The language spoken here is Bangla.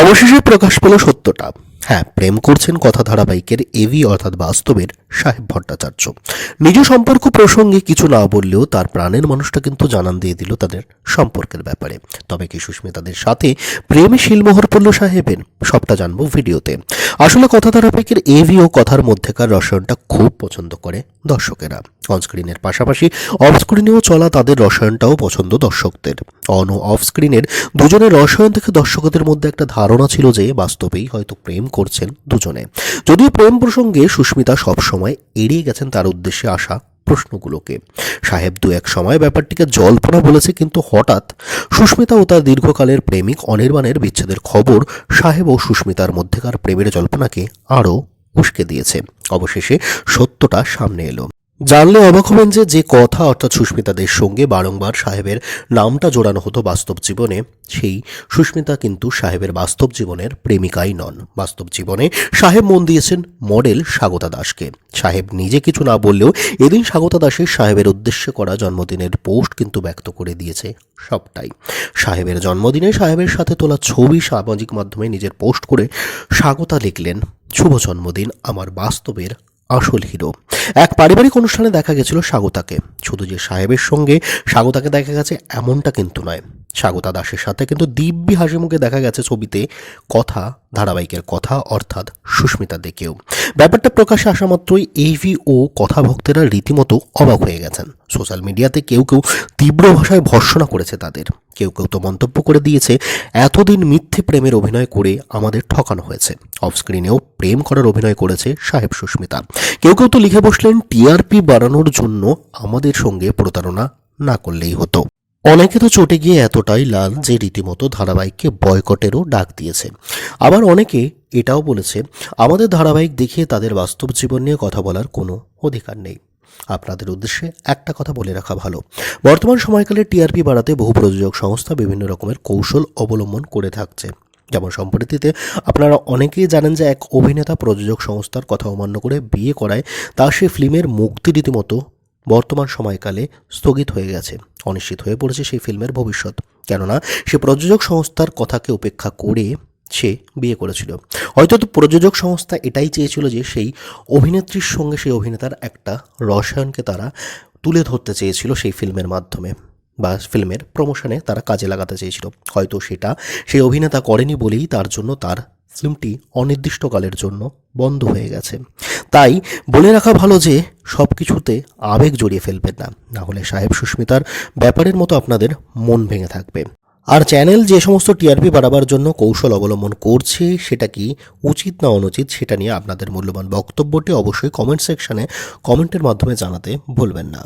অবশেষে প্রকাশ পেল সত্যটা। হ্যাঁ প্রেম করছেন কথা ধারাবাহিকের এভি অর্থাৎ বাস্তবের সাহেব ভট্টাচার্য। নিজ সম্পর্ক প্রসঙ্গে কিছু না বললেও তার প্রাণের মানুষটা কিন্তু জানান দিয়ে দিল তাদের সম্পর্কের ব্যাপারে। তবে কি সুস্মিতাদের সাথে প্রেমে শিলমোহর পড়ল সাহেবের? সবটা জানব ভিডিওতে। আসলে কথা ধারাবাহিকের এভি ও কথার মধ্যেকার রসায়নটা খুব পছন্দ করে দর্শকেরা। অনস্ক্রিনের পাশাপাশি অফ স্ক্রিনেও চলা তাদের রসায়নটাও পছন্দ দর্শকদের। অন ও অফ স্ক্রিনের দুজনের রসায়ন থেকে দর্শকদের মধ্যে একটা ধারণা ছিল যে বাস্তবেই হয়তো প্রেম করছেন দুজনে। যদিও প্রেম প্রসঙ্গে সুস্মিতা সবসময় এড়িয়ে গেছেন তার উদ্দেশ্যে আসা প্রশ্নগুলোকে। সাহেব দু এক সময় ব্যাপারটিকে জল্পনা বলেছে, কিন্তু হঠাৎ সুস্মিতা ও তার দীর্ঘকালের প্রেমিক অনির্বাণের বিচ্ছেদের খবর সাহেব ও সুস্মিতার মধ্যেকার প্রেমের জল্পনাকে আরও উস্কে দিয়েছে। অবশেষে সত্যটা সামনে এলো। জানলে অবাক হবেন যে যে কথা অর্থাৎ সুস্মিতাদের সঙ্গে বারংবার সাহেবের নামটা জোড়ানো হতো বাস্তব জীবনে, সেই সুস্মিতা কিন্তু সাহেবের বাস্তব জীবনের প্রেমিকাই নন। বাস্তব জীবনে সাহেব মন দিয়েছেন মডেল স্বাগতা দাসকে। সাহেব নিজে কিছু না বললেও এদিন স্বাগতা দাসের সাহেবের উদ্দেশ্যে করা জন্মদিনের পোস্ট কিন্তু ব্যক্ত করে দিয়েছে সবটাই। সাহেবের জন্মদিনে সাহেবের সাথে তোলা ছবি সামাজিক মাধ্যমে নিজের পোস্ট করে স্বাগতা লিখলেন, শুভ জন্মদিন, আমার বাস্তবের আসল হিরো। এক পারিবারিক অনুষ্ঠানে দেখা গেছিল স্বাগতাকে। শুধু যে সাহেবের সঙ্গে স্বাগতাকে দেখা গেছে এমনটা কিন্তু নয়। স্বাগতা দাসের সাথে কিন্তু দিব্যি হাসি মুখে দেখা গেছে ছবিতে। কথা, ধারাবাহিকের কথা, অর্থাৎ সুস্মিতা দেখেও ব্যাপারটা প্রকাশে আসা মাত্রই এইভি ও কথা ভক্তেরা রীতিমতো অবাক হয়ে গেছেন। সোশ্যাল মিডিয়াতে কেউ কেউ তীব্র ভাষায় ভর্সনা করেছে তাদের। কেউ কেউ তো মন্তব্য করে দিয়েছে, এতদিন মিথ্যে প্রেমের অভিনয় করে আমাদের ঠকানো হয়েছে। অফস্ক্রিনেও প্রেম করার অভিনয় করেছে সাহেব সুস্মিতা। কেউ কেউ তো লিখে বসলেন টিআরপি বাড়ানোর জন্য আমাদের সঙ্গে প্রতারণা না করলেই হতো। অনেকে তো চটে গিয়ে এতটাই লাল যে রীতিমতো ধারাবাহিককে বয়কটেরও ডাক দিয়েছে। আবার অনেকে এটাও বলেছে, আমাদের ধারাবাহিক দেখিয়ে তাদের বাস্তব জীবন নিয়ে কথা বলার কোনো অধিকার নেই। আপনাদের উদ্দেশ্যে একটা কথা বলে রাখা ভালো। বর্তমান সময়কালে টিআরপি বাড়াতে বহু প্রযোজক সংস্থা বিভিন্ন রকমের কৌশল অবলম্বন করে থাকছে। যেমন সম্প্রতিতে আপনারা অনেকেই জানেন যে এক অভিনেতা প্রযোজক সংস্থার কথা অমান্য করে বিয়ে করায়, তা সে ফিল্মের মুক্তি রীতিমতো বর্তমান সময়কালে স্থগিত হয়ে গেছে। অনিশ্চিত হয়ে পড়েছে সেই ফিল্মের ভবিষ্যৎ। কেননা সে প্রযোজক সংস্থার কথাকে উপেক্ষা করে সে বিয়ে করেছিল। হয়তো তো প্রযোজক সংস্থা এটাই চেয়েছিল যে সেই অভিনেত্রীর সঙ্গে সেই অভিনেতার একটা রসায়নকে তারা তুলে ধরতে চেয়েছিল সেই ফিল্মের মাধ্যমে বা ফিল্মের প্রমোশনে তারা কাজে লাগাতে চেয়েছিল। হয়তো সেটা সেই অভিনেতা করেনি বলেই তার জন্য তার ফিল্মটি অনির্দিষ্টকালের জন্য বন্ধ হয়ে গেছে। তাই বলে রাখা ভালো যে সব কিছুতে আবেগ জড়িয়ে ফেলবেন না হলে সাহেব সুস্মিতার ব্যাপারের মতো আপনাদের মন ভেঙে থাকবে। আর চ্যানেল যে সমস্ত টিআরপি বাড়াবার জন্য কৌশল অবলম্বন করছে, সেটা কি উচিত না অনুচিত সেটা নিয়ে আপনাদের মূল্যবান বক্তব্যটি অবশ্যই কমেন্ট সেকশনে কমেন্টের মাধ্যমে জানাতে ভুলবেন না।